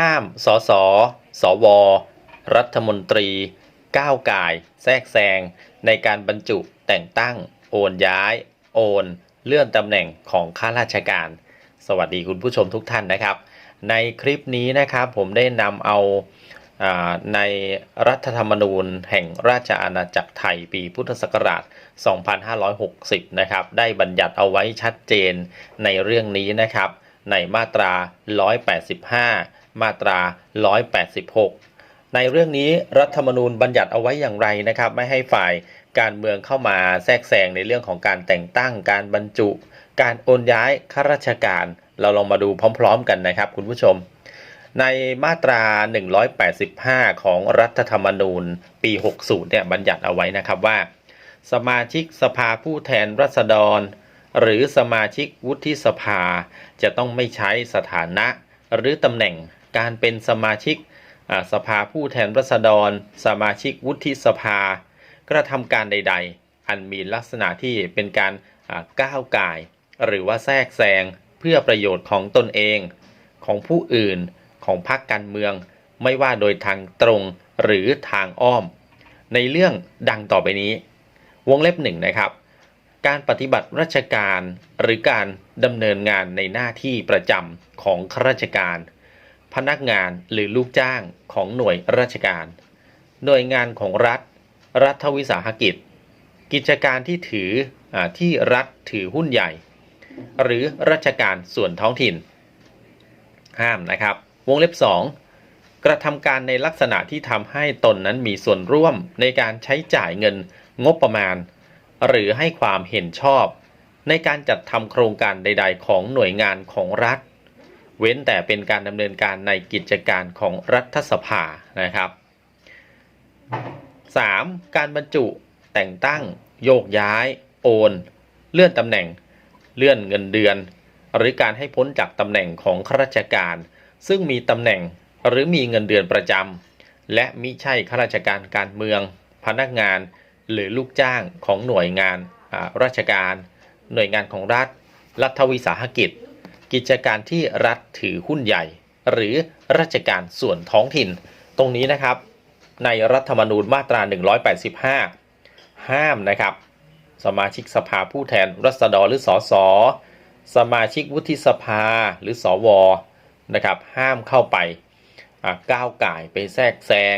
ห้ามสสสว รัฐมนตรี ก้าวก่ายแทรกแซง ในการบรรจุแต่งตั้ง โอนย้าย โอน เลื่อนตำแหน่งของข้าราชการ สวัสดีคุณผู้ชมทุกท่านนะครับ ในคลิปนี้นะครับผมได้นำเอาอาในรัฐธรรมนูญแห่งราชอาณาจักรไทยปีพุทธศักราช 2560 นะครับ ได้บัญญัติเอาไว้ชัดเจนในเรื่องนี้นะครับ ในมาตรา 185 มาตรา 186 ในเรื่องนี้รัฐธรรมนูญบัญญัติเอาไว้อย่างไรนะครับ ไม่ให้ฝ่ายการเมืองเข้ามาแทรกแซงในเรื่องของการแต่งตั้งการบรรจุ การโอนย้ายข้าราชการ เราลองมาดูพร้อม ๆ กันนะครับ คุณผู้ชม ในมาตรา 185 ของรัฐธรรมนูญปี 60 เนี่ยบัญญัติเอาไว้นะครับว่า สมาชิกสภาผู้แทนราษฎร หรือสมาชิกวุฒิสภาจะต้องไม่ใช้สถานะหรือตำแหน่ง การเป็นสมาชิกสภาผู้แทนราษฎร สมาชิกวุฒิสภา กระทำการใด ๆ อันมีลักษณะที่เป็นการก้าวไก่หรือว่าแทรกแซงเพื่อประโยชน์ของตนเอง ของผู้อื่นของพรรคการเมือง ไม่ว่าโดยทางตรงหรือทางอ้อม ในเรื่องดังต่อไปนี้ วงเล็บหนึ่งนะครับ การปฏิบัติราชการหรือการดำเนินงานในหน้าที่ประจำของข้าราชการ พนักงานหรือลูกจ้างของหน่วยราชการ หน่วยงานของรัฐ รัฐวิสาหกิจ กิจการที่ถืออที่รัฐถือหุ้นใหญ่ หรือราชการส่วนท้องถิ่น ห้ามนะครับ วงเล็บ 2 กระทำการในลักษณะที่ทำให้ตนนั้นมีส่วนร่วมในการใช้จ่ายเงินงบประมาณ หรือให้ความเห็นชอบ ในการจัดทำโครงการใด ๆ ของหน่วยงานของรัฐ เว้นแต่เป็นการดำเนินการในกิจการของรัฐสภานะครับ 3. การบรรจุแต่งตั้ง โยกย้าย โอน เลื่อนตำแหน่ง เลื่อนเงินเดือน หรือการให้พ้นจากตำแหน่งของข้าราชการ ซึ่งมีตำแหน่งหรือมีเงินเดือนประจำและมิใช่ข้าราชการการเมือง พนักงาน หรือลูกจ้างของหน่วยงานราชการ หน่วยงานของรัฐ รัฐวิสาหกิจ กิจการที่รัฐถือหุ้นใหญ่ หรือราชการส่วนท้องถิ่น ตรงนี้นะครับ ในรัฐธรรมนูญมาตรา 185 ห้ามนะครับ สมาชิกสภาผู้แทนรัษฎรหรือสสสมาชิกวุฒิสภาหรือสวนะครับ ห้ามเข้าไปก้าวไก่ไปแทรกแซง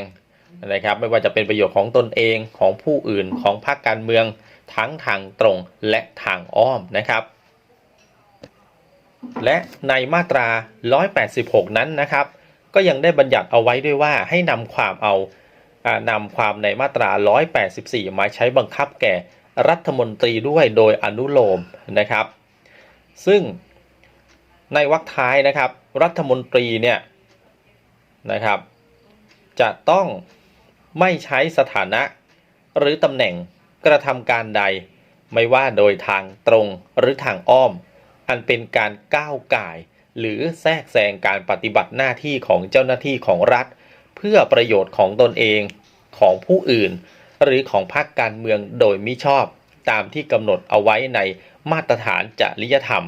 นะครับ ไม่ว่าจะเป็นประโยชน์ของตนเองของผู้อื่นของพรรคการเมืองทั้งทางตรงและทางอ้อมนะครับ และในมาตรา 186 นั้นนะครับ ก็ยังได้บัญญัติเอาไว้ด้วยว่าให้นำความเอานำความในมาตรา 184 มาใช้บังคับแก่รัฐมนตรีด้วยโดยอนุโลมนะครับ ซึ่งในวรรคท้ายนะครับ รัฐมนตรีเนี่ยนะครับ จะต้องไม่ใช้สถานะหรือตำแหน่งกระทำการใด ไม่ว่าโดยทางตรงหรือทางอ้อม อันเป็นการก้าวก่าย หรือแทรกแซงการปฏิบัติหน้าที่ของเจ้าหน้าที่ของรัฐ เพื่อประโยชน์ของตนเองของผู้อื่น หรือของพรรคการเมืองโดยมิชอบ ตามที่กำหนดเอาไว้ในมาตรฐานจริยธรรม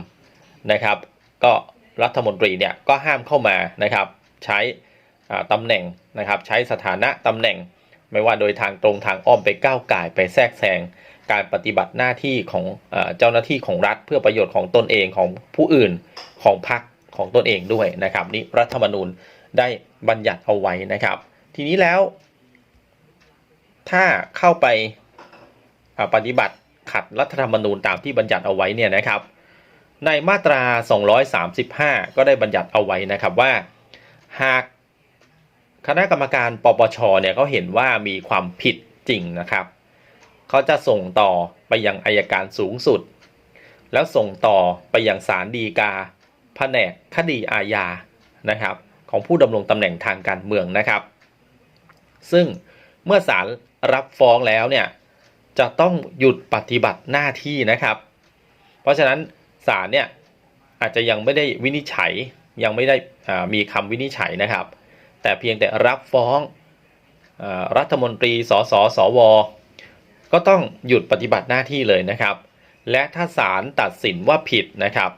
นะครับ ก็รัฐมนตรีเนี่ยก็ห้ามเข้ามานะครับ ใช้ตำแหน่งนะครับ ใช้สถานะตำแหน่ง ไม่ว่าโดยทางตรงทางอ้อมไปก้าวไก่ไปแทรกแซง การปฏิบัติหน้าที่ของเจ้าหน้าที่ของรัฐ เพื่อประโยชน์ของตนเองของผู้อื่นของพรรคของตนเองด้วยนะครับนี่รัฐธรรมนูญได้บัญญัติเอาไว้นะครับ ทีนี้แล้ว ถ้าเข้าไปปฏิบัติขัดรัฐธรรมนูญตามที่บัญญัติเอาไว้เนี่ยนะครับ ในมาตรา 235 ก็ได้บัญญัติเอาไว้นะครับว่า หากคณะกรรมการปปชเนี่ยเขาเห็นว่ามีความผิดจริงนะครับ เขาจะส่งต่อไปยังอายการสูงสุด แล้วส่งต่อไปยังศาลฎีกาแผนกคดีอาญานะครับ ของผู้ดำรงตำแหน่งทางการเมืองนะครับ ซึ่งเมื่อศาลรับฟ้องแล้วเนี่ยจะต้องหยุดปฏิบัติหน้าที่นะครับ เพราะฉะนั้นศาลเนี่ยอาจจะยังไม่ได้วินิจฉัยยังไม่ได้มีคำวินิจฉัยนะครับ แต่เพียงแต่รับฟ้องอรัฐมนตรีสสสว ก็ต้องหยุดปฏิบัติหน้าที่เลยนะครับ และถ้าศาลตัดสินว่าผิดนะครับ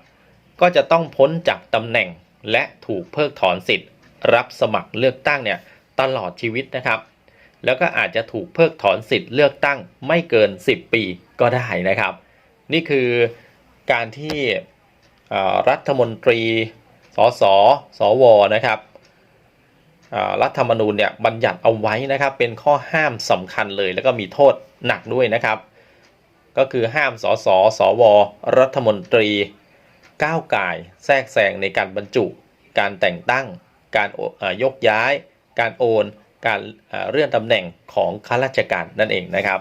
ก็จะต้องพ้นจากตำแหน่งและถูกเพิกถอนสิทธิ์ รับสมัครเลือกตั้งเนี่ยตลอดชีวิตนะครับ แล้วก็อาจจะถูกเพิกถอนสิทธิ์เลือกตั้งไม่เกิน 10 ปีก็ได้นะครับ นี่คือการที่รัฐมนตรี สส สว นะครับรัฐธรรมนูญเนี่ยบัญญัติเอาไว้นะครับเป็นข้อห้ามสำคัญเลย แล้วก็มีโทษ หนักด้วยนะครับ ก็คือห้ามสสสว รัฐมนตรี ก้าวไก่แทรกแซงในการบรรจุ การแต่งตั้ง การยกย้าย การโอน การเอ่อเลื่อนตำแหน่งของข้าราชการนั่นเองนะครับ